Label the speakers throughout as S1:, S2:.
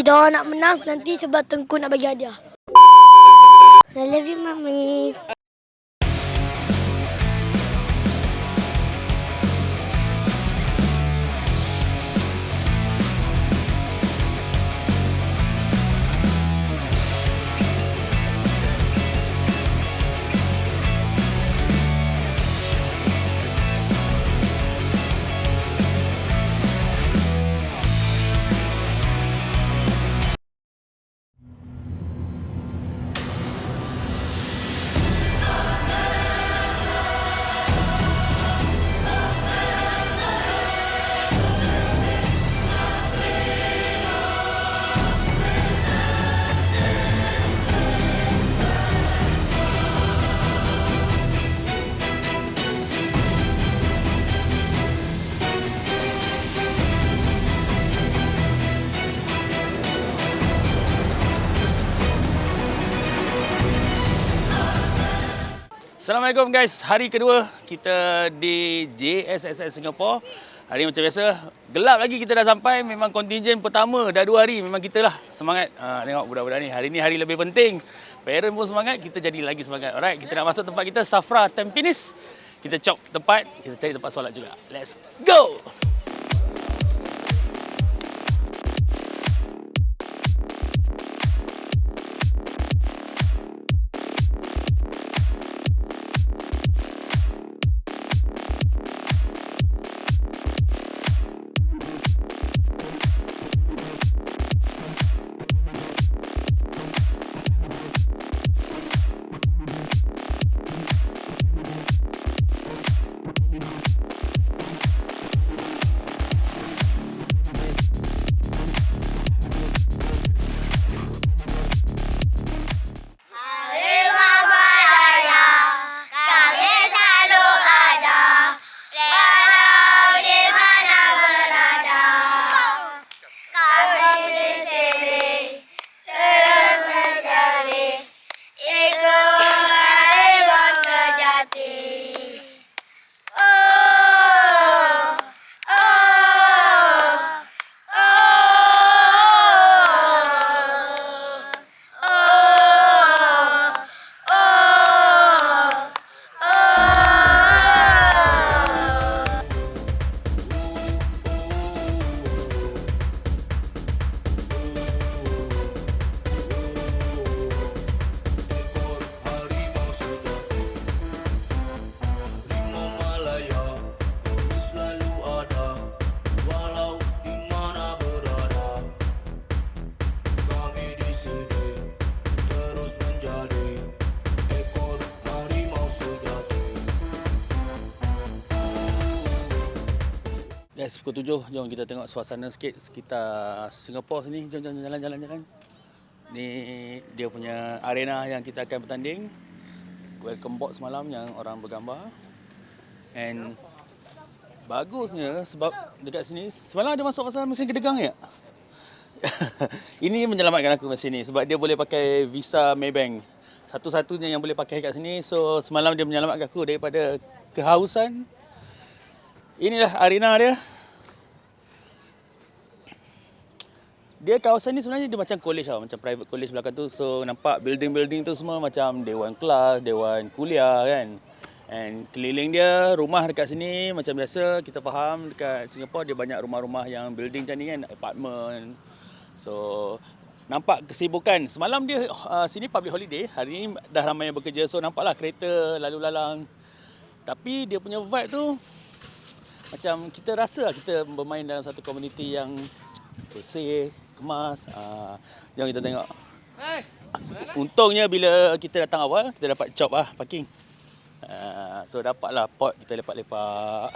S1: kita orang nak menang nanti sebab Tengku nak bagi hadiah. I love you, Mami.
S2: Assalamualaikum guys. Hari kedua kita di JSSS Singapore. Hari macam biasa, gelap lagi kita dah sampai. Memang kontingen pertama dah dua hari. Memang kita lah semangat. Ha, tengok budak-budak ni. Hari ni hari lebih penting. Parent pun semangat, kita jadi lagi semangat. Alright, kita nak masuk tempat kita Safra Tampines. Kita cop tempat, kita cari tempat solat juga. Let's go! Guys, pukul tujuh. Jom kita tengok suasana sikit sekitar Singapore sini. Jom, jom, jom, jalan, jalan, jalan. Ni dia punya arena yang kita akan bertanding. Welcome box semalam yang orang bergambar. And bagusnya sebab dekat sini, semalam ada masuk pasal mesin kedegang ya? Ini menyelamatkan aku mesin ni sebab dia boleh pakai Visa Maybank. Satu-satunya yang boleh pakai kat sini. So semalam dia menyelamatkan aku daripada kehausan Inilah arena dia. Dia kawasan ni sebenarnya dia macam college tau, macam private college belakang tu. So nampak building-building tu semua macam dewan kelas, dewan kuliah kan. And keliling dia rumah dekat sini macam biasa kita faham dekat Singapore dia banyak rumah-rumah yang building macam ni kan, apartment. So nampak kesibukan. Semalam dia uh, sini public holiday, hari ni dah ramai yang bekerja. So nampaklah kereta lalu lalang. Tapi dia punya vibe tu macam kita rasa lah kita bermain dalam satu komuniti yang bersih, kemas. Uh, jom kita tengok. Untungnya bila kita datang awal, kita dapat job lah parking. Uh, so dapatlah pot kita lepak-lepak.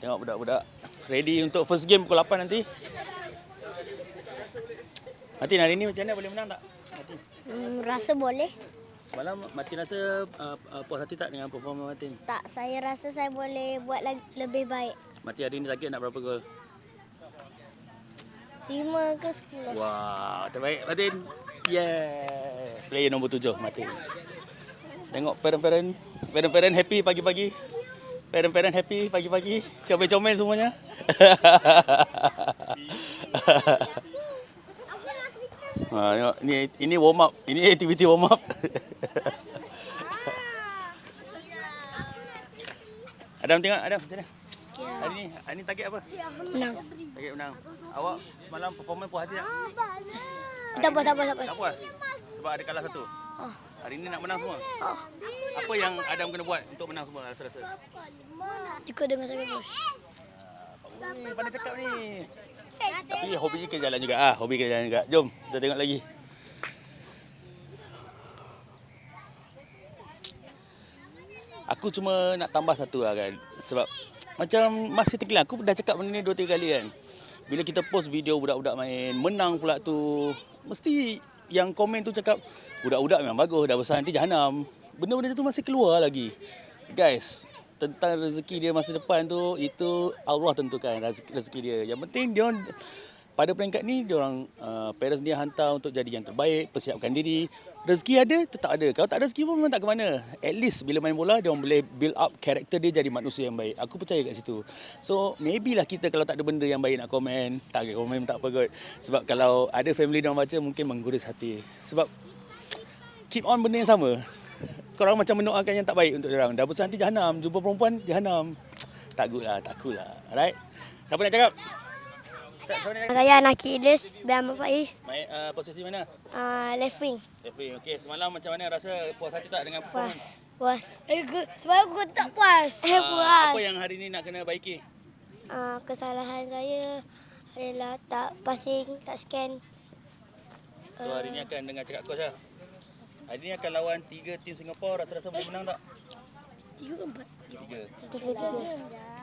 S2: Tengok budak-budak ready untuk first game pukul 8 nanti. Martin hari ni macam mana boleh menang tak? Martin.
S1: Hmm, rasa boleh?
S2: Semalam Martin rasa uh, uh, puas hati tak dengan performa Martin?
S1: Tak, saya rasa saya boleh buat lagi, lebih baik.
S2: Martin hari ni target nak berapa gol?
S1: 5 ke 10.
S2: Wah, terbaik Martin. Yeah. Player nombor tujuh Martin. Tengok parent-parent, parent-parent happy pagi-pagi. Parent-parent happy pagi-pagi. Comel-comel semuanya. Ha, tengok. Ini, ini warm up. Ini aktiviti warm up. Adam tengok, Adam macam mana? Hari ni, hari ni target apa?
S1: Menang.
S2: Target menang. Awak semalam performance puas hati tak?
S1: Tak puas, tak puas, tak puas.
S2: Tak puas? Sebab ada kalah satu?
S1: Oh.
S2: Hari ni nak menang semua?
S1: Oh.
S2: Apa yang Adam kena buat untuk menang semua rasa-rasa?
S1: Ikut dengan saya bos.
S2: Ni pandai cakap ni. Tapi hobi kena jalan juga ah, hobi kena jalan juga. Jom kita tengok lagi. Aku cuma nak tambah satu lah kan. Sebab macam masih terkilang. Aku dah cakap benda ni dua tiga kali kan. Bila kita post video budak-budak main, menang pula tu. Mesti yang komen tu cakap, budak-budak memang bagus, dah besar nanti jahanam. Benda-benda tu masih keluar lagi. Guys, tentang rezeki dia masa depan tu, itu Allah tentukan rezeki, dia. Yang penting dia pada peringkat ni dia orang uh, parents dia hantar untuk jadi yang terbaik, persiapkan diri. Rezeki ada, tetap ada. Kalau tak ada rezeki pun memang tak ke mana. At least bila main bola dia orang boleh build up karakter dia jadi manusia yang baik. Aku percaya kat situ. So maybe lah kita kalau tak ada benda yang baik nak komen, tak ada komen tak apa kot. Sebab kalau ada family dia orang baca mungkin mengguris hati. Sebab keep on benda yang sama. Korang macam mendoakan yang tak baik untuk dia orang. Dah besar nanti jahanam, jumpa perempuan jahanam. Tak good lah, tak cool lah. Alright? Siapa nak cakap? Tak, Siapa nak cakap?
S1: Saya Naki Idris bin Ahmad Faiz.
S2: Main uh, posisi mana?
S1: Uh, left wing.
S2: Referee. Okey, semalam macam mana rasa puas hati tak dengan performance?
S1: Puas. Puas. Eh, sebab aku tak puas. Eh,
S2: Ah,
S1: puas.
S2: apa yang hari ni nak kena baiki?
S1: Uh, kesalahan saya adalah tak passing, tak scan.
S2: So hari ni akan dengar cakap coach lah. Hari ni akan lawan tiga tim Singapura. Rasa-rasa boleh menang tak?
S1: Tiga ke empat?
S2: Tiga.
S1: Tiga-tiga.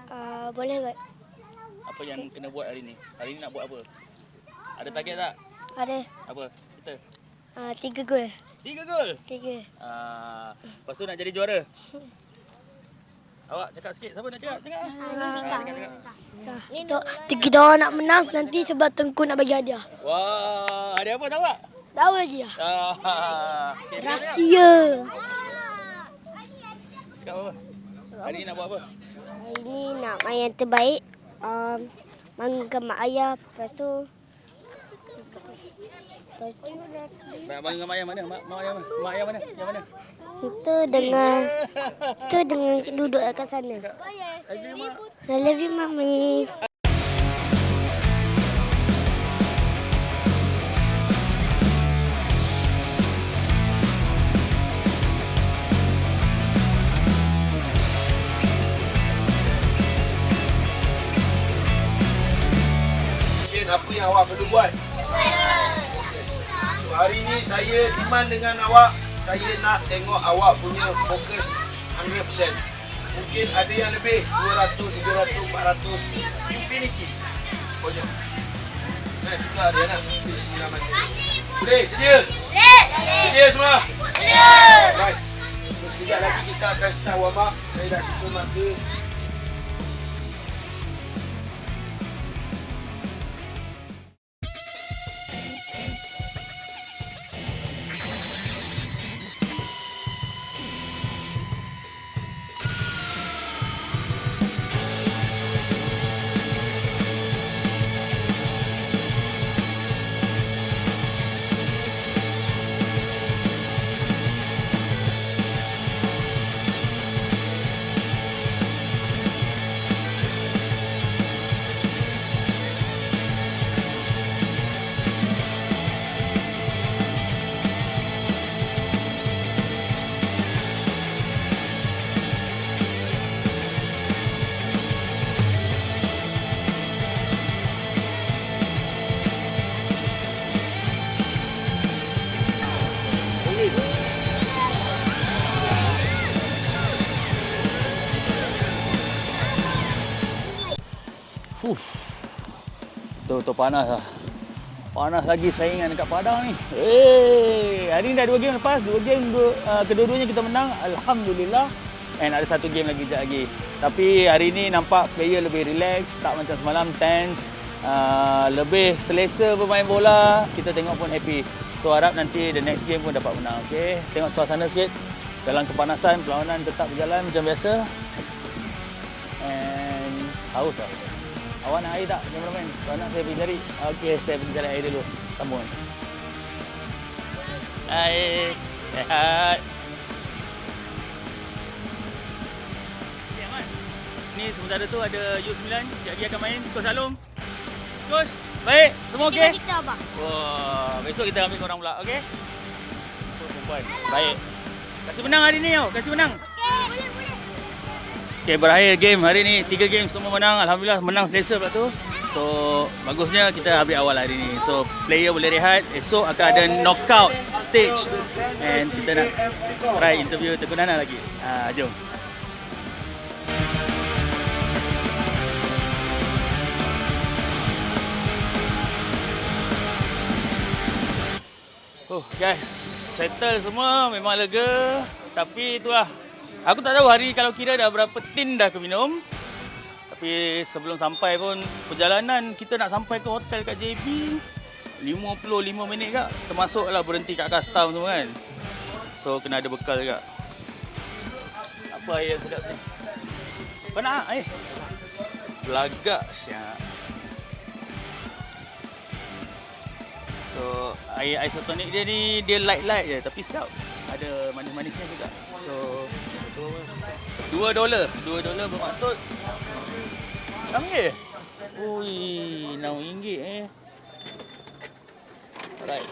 S1: Uh, boleh kot?
S2: Apa yang kena buat hari ni? Hari ni nak buat apa? Ada target tak?
S1: Ada
S2: Apa? Cerita.
S1: uh, tiga gol.
S2: Tiga gol.
S1: Tiga.
S2: Ah, lepas tu nak jadi juara. Awak cakap sikit. Siapa nak cakap? Cakap. Ah, cakap.
S1: Kita, kita orang nak menang nanti sebab Tengku nak bagi hadiah.
S2: Wah, ada apa tahu tak?
S1: Tahu lagi ya?
S2: Ah, okay, cakap,
S1: Rahsia.
S2: cakap apa? Hari ni nak buat apa?
S1: Hari ni nak main yang terbaik. Um, banggakan mak ayah. Lepas tu... Lepas tu...
S2: Dengan mak ayah mana? Mak, mak ayah mana? Mak ayah mana? Yang mana?
S1: Itu dengan... Itu dengan duduk kat sana.
S2: Mak.
S1: I love you, Mami.
S3: Saya demand dengan awak, saya nak tengok awak punya fokus 100%. Mungkin ada yang lebih 200, 300, 400 infinity. Banyak. Nah, juga ada nak di sini mati. Boleh, sedia? Sedia semua? Right. So, sekejap lagi kita akan start warm up. Saya dah susun mata.
S2: Huh. Betul-betul panas lah. Panas lagi saingan dekat Padang ni. Hey, hari ni dah dua game lepas. Dua game, dua, uh, kedua-duanya kita menang. Alhamdulillah. And ada satu game lagi sekejap lagi. Tapi hari ni nampak player lebih relax. Tak macam semalam tense. Uh, lebih selesa bermain bola. Kita tengok pun happy. So harap nanti the next game pun dapat menang. Okay. Tengok suasana sikit. Dalam kepanasan, perlawanan tetap berjalan macam biasa. And haus tak? Awak nak air tak? Cameraman. Kalau nak saya pergi cari. Okey, saya pergi cari air dulu. Sambung. Hai. Sehat. Ni sementara tu ada U9. Sekejap lagi akan main. Coach Alung. Coach. Baik. Semua okey?
S1: Kita abang.
S2: Wah, besok kita ambil korang pula, okey? Oh, perempuan. Baik. Kasih menang hari ni tau. Kasih menang. Okay, berakhir game hari ni. Tiga game semua menang. Alhamdulillah menang selesa pula tu. So, bagusnya kita ambil awal hari ni. So, player boleh rehat. Esok akan ada knockout stage. And kita nak try interview Tengku Nana lagi. Ha, jom. Oh, guys, settle semua memang lega. Tapi itulah. Aku tak tahu hari kalau kira dah berapa tin dah aku minum. Tapi sebelum sampai pun perjalanan kita nak sampai ke hotel kat JB 55 minit kak. Termasuklah berhenti kat custom tu kan. So kena ada bekal juga. Apa air yang sedap ni? Kau nak air? Belagak siap. So air isotonic dia ni dia light-light je tapi sedap. Ada manis-manisnya juga. So dua dolar, dua dolar bermaksud enam ringgit. Ui, enam ringgit eh. Alright,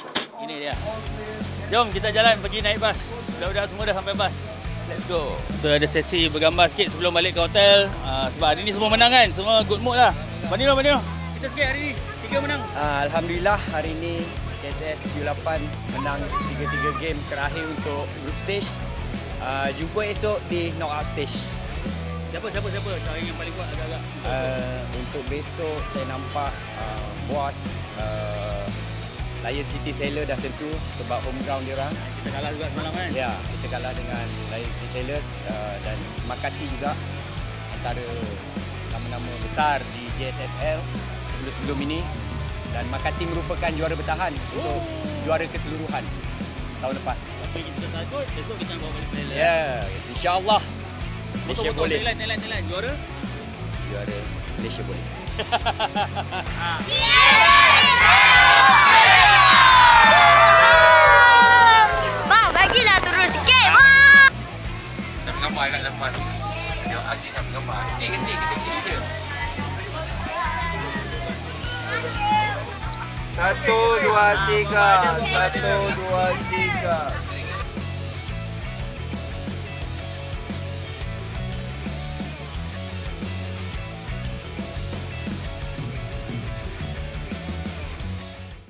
S2: ini dia. Jom kita jalan pergi naik bas. Budak-budak semua dah sampai bas. Let's go. Kita ada sesi bergambar sikit sebelum balik ke hotel. Uh, sebab hari ni semua menang kan? Semua good mood lah. Bandino, Bandino. Cerita sikit hari ni. Tiga menang.
S4: Uh, Alhamdulillah hari ini KSS U8 menang 3-3 game terakhir untuk group stage. Uh, jumpa esok di knockout stage.
S2: Siapa, siapa, siapa? Cara yang paling kuat agak-agak.
S4: Uh, untuk besok saya nampak uh, bos uh, Lion City Sailor dah tentu sebab home ground dia orang.
S2: Kita kalah juga semalam kan?
S4: Ya, kita kalah dengan Lion City Sailors uh, dan Makati juga antara nama-nama besar di JSSL sebelum-sebelum ini dan Makati merupakan juara bertahan untuk juara keseluruhan tahun lepas.
S2: Tapi kita takut besok kita nak bawa balik Thailand.
S4: Ya, insya-Allah Malaysia boleh.
S2: Thailand, Thailand, Thailand. Juara?
S4: Juara Malaysia boleh.
S1: Bang, bagilah turun sikit. Bang.
S5: Dah gambar kat lepas. Yang Aziz ambil gambar. Ni ke sini kita kiri je.
S3: Satu, dua, tiga. Satu, dua, tiga.